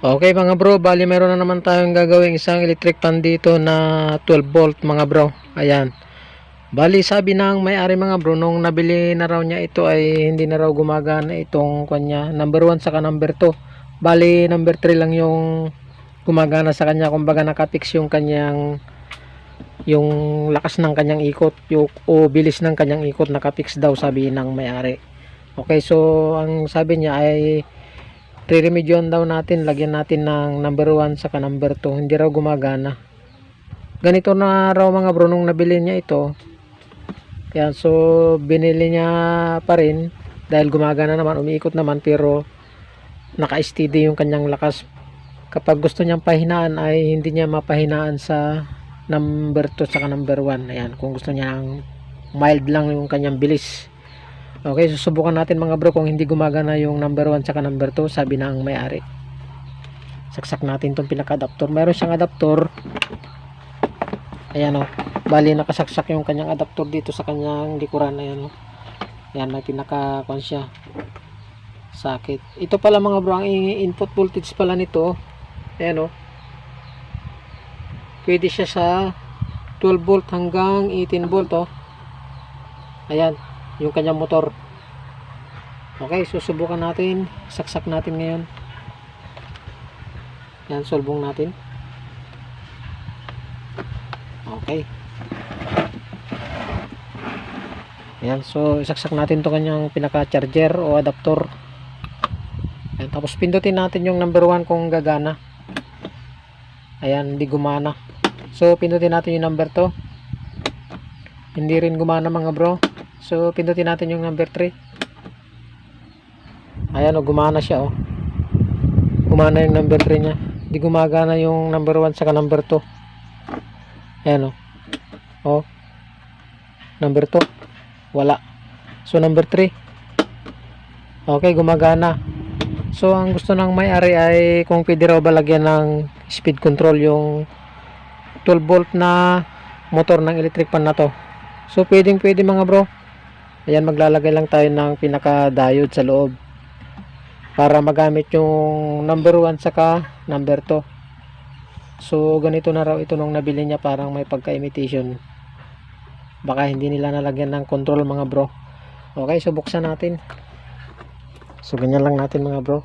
Okay mga bro, bali meron na naman tayong gagawing isang electric pan dito na 12 volt mga bro. Ayan. Bali sabi ng may-ari mga bro, nung nabili na raw niya ito ay hindi na raw gumagana itong kanya. Number 1 saka number 2. Bali number 3 lang yung gumagana sa kanya. Kumbaga nakapix yung kanyang yung lakas ng kanyang ikot yung, o bilis ng kanyang ikot nakapix daw sabi ng may-ari. Okay, so ang sabi niya ay re-remedyoan daw natin, lagyan natin ng number 1 saka number 2, hindi raw gumagana. Ganito na raw mga bro nung nabili niya ito. Yan, so binili niya pa rin dahil gumagana naman, umiikot naman pero naka-steady yung kanyang lakas. Kapag gusto niyang pahinaan ay hindi niya mapahinaan sa number 2 saka number 1. Ayan, kung gusto niya ng mild lang yung kanyang bilis. Okay, susubukan natin mga bro kung hindi gumagana yung number 1 tsaka number 2, sabi na ang may-ari. Saksak natin tong pinaka-adapter. Meron siyang adapter. Ayan o. Bali, nakasaksak yung kanyang adapter dito sa kanyang likuran. Ayan o. Ayan, may pinaka kwan siya. Sakit. Ito pala mga bro, ang input voltage pala nito. Ayan o. Pwede siya sa 12 volt hanggang 18 volt o. Ayan yung kanyang motor. Okay susubukan natin. Saksak natin ngayon. Yan solbong natin. Okay. Yan so saksak natin to kanyang pinaka charger o adapter yan, tapos pindutin natin yung number 1 kung gagana. Ayan hindi gumana. So pindutin natin yung number 2 hindi rin gumana mga bro So, pindutin natin yung number 3. Ayan o, gumana siya o. Gumana yung number 3 niya. Di gumagana yung number 1 saka number 2. Ayan o. O. Number 2. Wala. So, number 3. Okay, gumagana. So, ang gusto ng may-ari ay kung pwede raw ba ng speed control yung 12 volt na motor ng electric pan na to. So, pwedeng pwede mga bro. Ayan, maglalagay lang tayo ng pinaka-diode sa loob. Para magamit yung number 1 saka number 2. So, ganito na raw ito nung nabili niya parang may pagka-imitation. Baka hindi nila nalagyan ng control mga bro. Okay, so buksan natin. So, ganyan lang natin mga bro.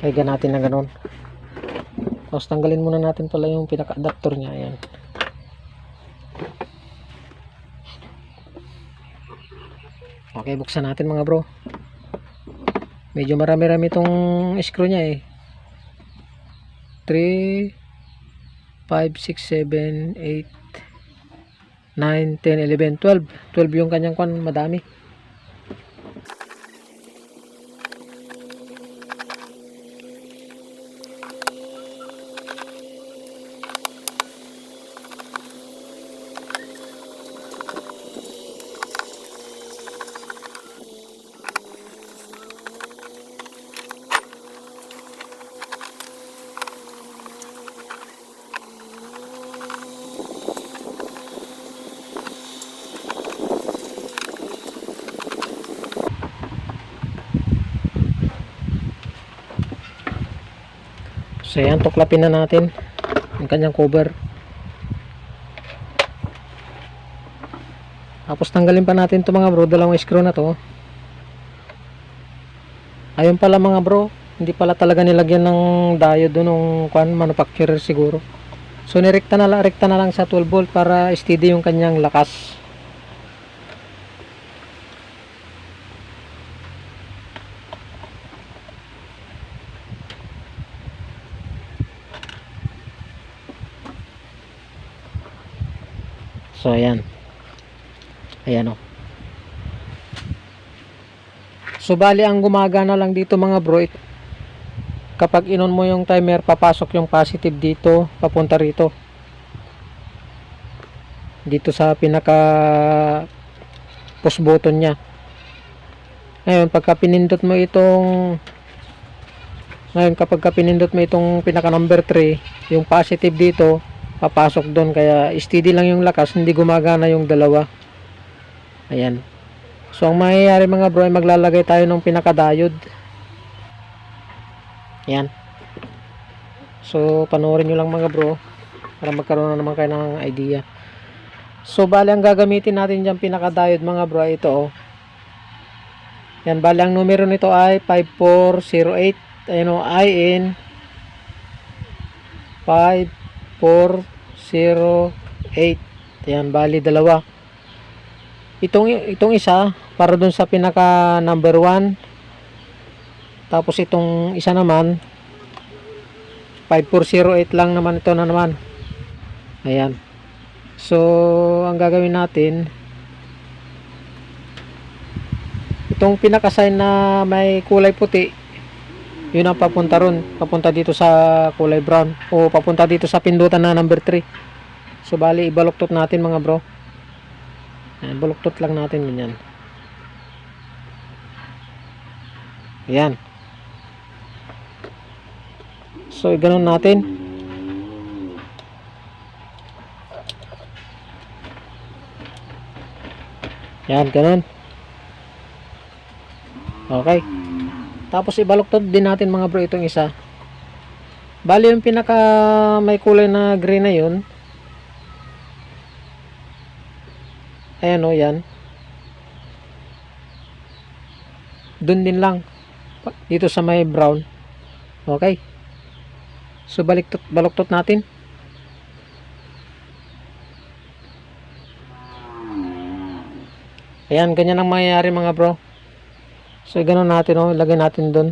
Kaya natin na ganun. Tapos tanggalin muna natin pala yung pinaka-adapter niya. Ayan. Okay, buksan natin mga bro. Medyo marami-rami itong screw niya eh. 3, 5, 6, 7, 8, 9, 10, 11, 12. 12 yung kanyang kwan, madami. So yan, tuklapin na natin yung kanyang cover. Tapos tanggalin pa natin to mga bro, dalawang screw na to. Ayun pala mga bro, hindi pala talaga nilagyan ng diode nung kwan manufacturer siguro. So nirekta na lang, rekta na lang sa 12 volt para steady yung kanyang lakas. So ayan. Ayan o. So bali ang gumagana lang dito mga bro it- kapag inon mo yung timer papasok yung positive dito papunta rito. Dito sa pinaka push button niya. Ngayon pagka pinindot mo itong ngayon kapag ka pinindot mo itong pinaka number 3 yung positive dito papasok doon kaya steady lang yung lakas hindi gumagana yung dalawa ayan so ang mangyayari mga bro ay maglalagay tayo ng pinaka diode ayan So, panoorin nyo lang mga bro para magkaroon na naman kayo ng idea. So, bali ang gagamitin natin dyan pinaka-diode mga bro ay ito oh. Yan, bali ang numero nito ay 5408. Ayan o, IN 5408. Yan, bali dalawa. Itong, itong isa, para dun sa pinaka number 1. Tapos itong isa naman, 5408 lang naman ito na naman. Ayan. So, ang gagawin natin, itong pinaka-sign na may kulay puti, yun ang papunta ron. Papunta dito sa kulay brown. O papunta dito sa pindutan na number 3. So, bali, ibaluktot natin mga bro. Ayan, baluktot lang natin ganyan. Ayan. So, ganun natin. Yan, ganun. Okay. Tapos ibaluktot din natin mga bro itong isa. Bali yung pinaka may kulay na green na yun. Ayan o, yan. Doon din lang. Dito sa may brown. Okay. So baliktot, baluktot natin. Ayan, ganyan ang mangyayari mga bro. So ganun natin oh, ilagay natin doon.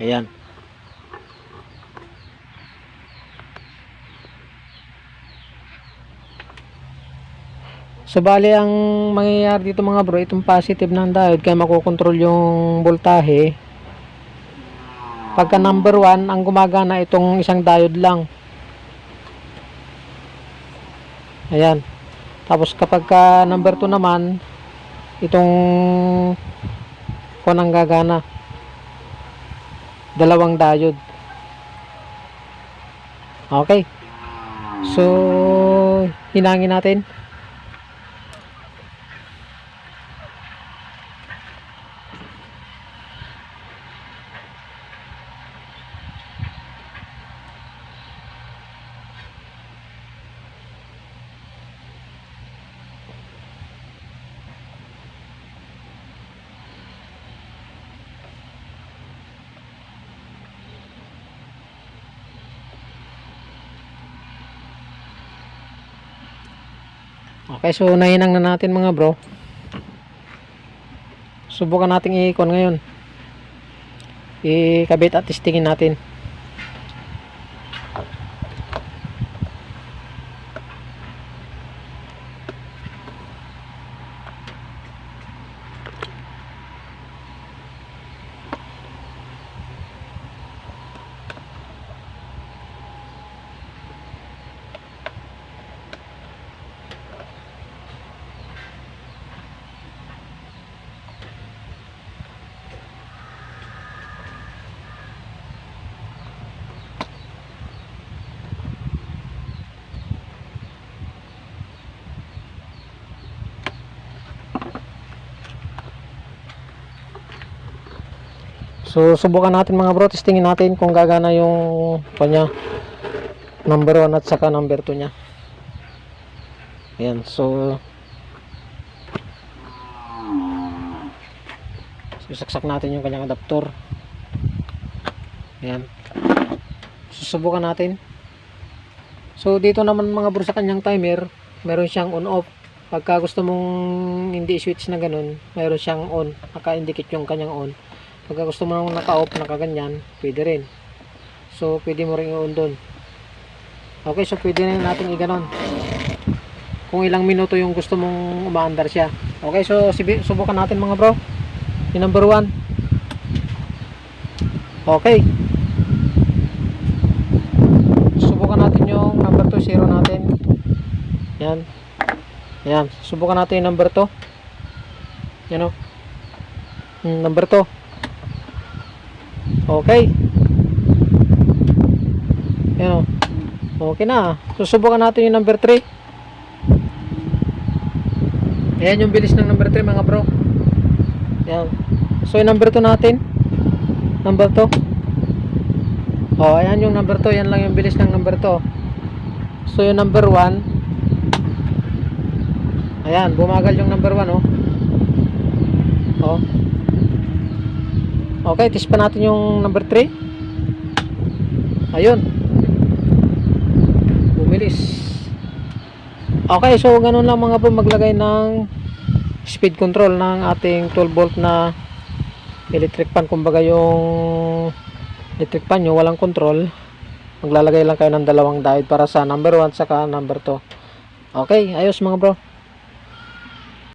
Ayan. So bali ang mangyayari dito mga bro, itong positive ng diode kaya makokontrol yung voltahe. Pagka number 1, ang gumagana itong isang diode lang. Ayan. Tapos kapag ka number 2 naman, itong kon ang gagana. Dalawang diode. Okay. So, hinangin natin. Okay, so nahinang na natin mga bro. Subukan nating i-icon ngayon. Ikabit at testingin natin. So subukan natin mga bro, testingin natin kung gagana yung kanya number 1 at saka number 2 niya. Ayan, so susaksak natin yung kanyang adapter. Ayan. Susubukan natin. So dito naman mga bro sa kanyang timer, meron siyang on off. Pagka gusto mong hindi switch na ganun, meron siyang on. Naka-indicate yung kanyang on. Pagka gusto mo nang naka-off, nakaganyan, pwede rin. So, pwede mo rin i-on doon. Okay, so pwede rin natin i-ganon. Kung ilang minuto yung gusto mong umaandar siya. Okay, so subukan natin mga bro. Yung number 1. Okay. Subukan natin yung number 2, zero natin. Yan. Yan. Subukan natin yung number 2. Yan o. Hmm, number 2. Okay. Yan o. Okay na. Susubukan natin yung number 3. Ayan yung bilis ng number 3 mga bro. Ayan. So yung number 2 natin. Number 2. Oh, ayan yung number 2. Yan lang yung bilis ng number 2. So yung number 1. Ayan, bumagal yung number 1 oh. Oh. Okay, test pa natin yung number 3. Ayun. Bumilis. Okay, so ganun lang mga bro maglagay ng speed control ng ating 12 volt na electric fan. Kumbaga yung electric fan nyo walang control. Maglalagay lang kayo ng dalawang diode para sa number 1 saka number 2. Okay, ayos mga bro.